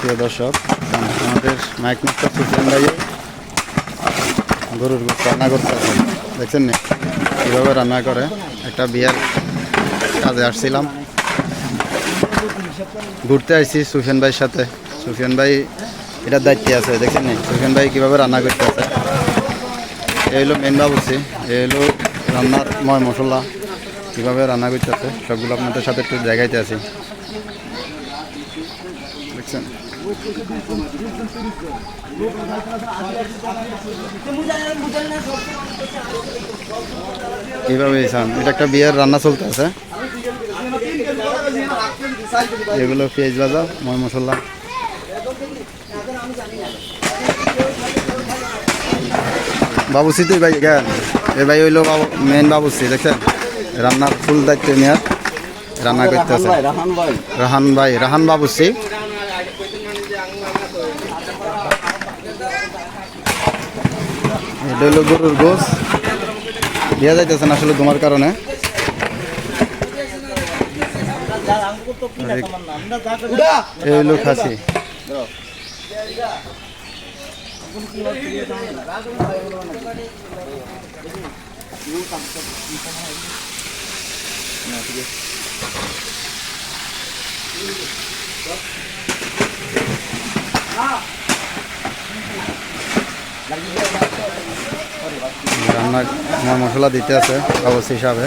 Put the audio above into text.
প্রিয় দর্শক আমাদের মাইক মাস্টার সুফিয়ান ভাইও গরুর রান্না করতে আছে দেখছেন নি? কীভাবে রান্না করে? একটা বিয়ের কাজে আসছিলাম। ঘুরতে আসছি সুফিয়ান ভাইয়ের সাথে। সুফিয়ান ভাই, এটার দায়িত্বে আছে? দেখছেন নি? সুফিয়ান ভাই কীভাবে রান্না করতে আছে এই হলো মেন বাবুসি এই হলো রান্নার ময় মশলা। কীভাবে রান্না করতে আছে সবগুলো আপনাদের সাথে একটু জায়গাইতে আছি দেখছেন এইভাবে এটা একটা বিয়ের রান্না চলতে আছে। এগুলো পেঁয়াজ ভাজা, ময় মশলা। বাবুসি তুই ভাই এ ভাই হইল মেন বাবুসি, দেখছেন? রান্নার ফুল দায়িত্ব নেওয়ার রান্না করতে আছে রাহান ভাই রাহান বাবুসি। এটা হলো গরুর গোস দেওয়া যাইতেছে না আসলে তোমার কারণে। এই হলো খাসি। রান্না মশলা দিতে আছে হিসাবে।